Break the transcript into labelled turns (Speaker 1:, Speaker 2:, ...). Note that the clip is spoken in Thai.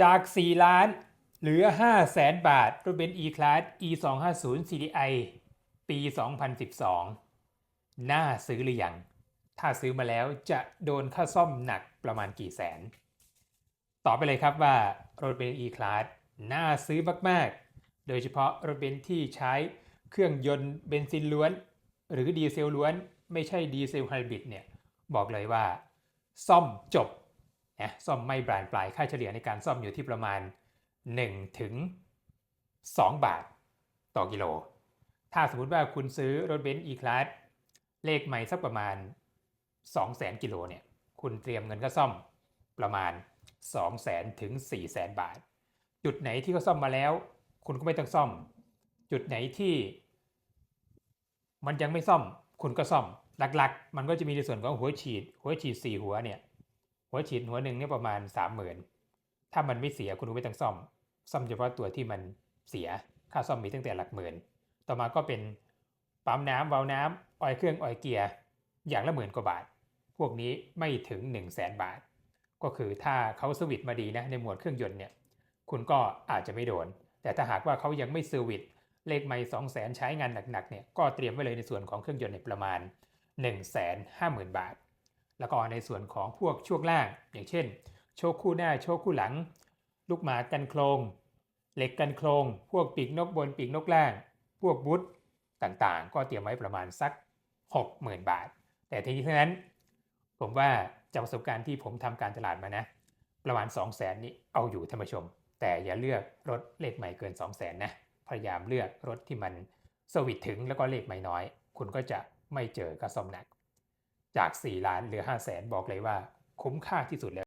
Speaker 1: จาก 4 ล้านเหลือ 5 แสนบาทรถเบนซ์ E-Class E 2 5 0 CDI ปี 2012 น่าซื้อหรือยัง ถ้าซื้อมาแล้วจะโดนค่าซ่อมหนักประมาณกี่แสน ตอบไปเลยครับว่ารถเบนซ์ E-Class น่าซื้อมาก ๆ โดยเฉพาะรถเบนซ์ที่ใช้เครื่องยนต์เบนซินล้วน หรือดีเซลล้วน ไม่ใช่ดีเซลไฮบริดเนี่ย บอกเลยว่า ซ่อมจบ นะซ่อมไม่บานปลายค่าเฉลี่ยในการซ่อมอยู่ที่ประมาณ 1 ถึง 2 บาทต่อกิโล ถ้าสมมติว่าคุณซื้อรถเบนซ์ E-Class เลขใหม่สักประมาณ 200,000 กิโลเนี่ยคุณเตรียมเงินค่าซ่อมประมาณ 200,000 ถึง 400,000 บาท จุดไหนที่เขาซ่อมมาแล้ว คุณก็ไม่ต้องซ่อม จุดไหนที่ มันยังไม่ซ่อม คุณก็ซ่อมหลักๆ มันก็จะมีในส่วนของหัวฉีด หัวฉีด 4 หัวเนี่ย หัวฉีดหัวหนึ่งเนี่ยประมาณ30,000ถ้ามันไม่เสียคุณไม่ต้องซ่อม ซ่อมเฉพาะตัวที่มันเสียค่าซ่อมมีตั้งแต่หลักหมื่น ต่อมาก็เป็นปั๊มน้ำวาล์วน้ำออยเครื่องออยเกียร์อย่างละหมื่นกว่าบาท พวกนี้ไม่ถึง 1 0 0 0 0แสนบาท ก็คือถ้าเขาสวิตช์มาดีนะในหมวดเครื่องยนต์เนี่ยคุณก็อาจจะไม่โดน แต่ถ้าหากว่าเขายังไม่เซอร์วิสเลขไม่2 0 0 0 0 0ใช้งานหนักๆเนี่ยก็เตรียมไว้เลยในส่วนของเครื่องยนต์เนี่ยประมาณ 1 5 0 0 0 0 บาท แล้วก็ในส่วนของพวกช่วงล่าง อย่างเช่น โชคคู่หน้าโชคคู่หลัง ลูกหมากันโครง เหล็กกันโครง พวกปีกนกบนปีกนกล่าง พวกบุตต่างๆ ก็เตรียมไว้ประมาณสัก 60,000 บาท แต่ทีนี้ทั้งนั้น ผมว่าจากประสบการณ์ที่ผมทำการตลาดมานะ ประมาณ 2 0 0 0 0 0นี่เอาอยู่ท่านผู้ชม แต่อย่าเลือกรถเลขใหม่เกิน 2 0 0 0 0 0นะพยายามเลือกรถที่มันสวิตถึงแล้วก็เลขใหม่น้อย คุณก็จะไม่เจอกระซอมหนัก จาก 4 ล้านเหลือ 5 0 0แสนบอกเลยว่าคุ้มค่าที่สุดแล้ว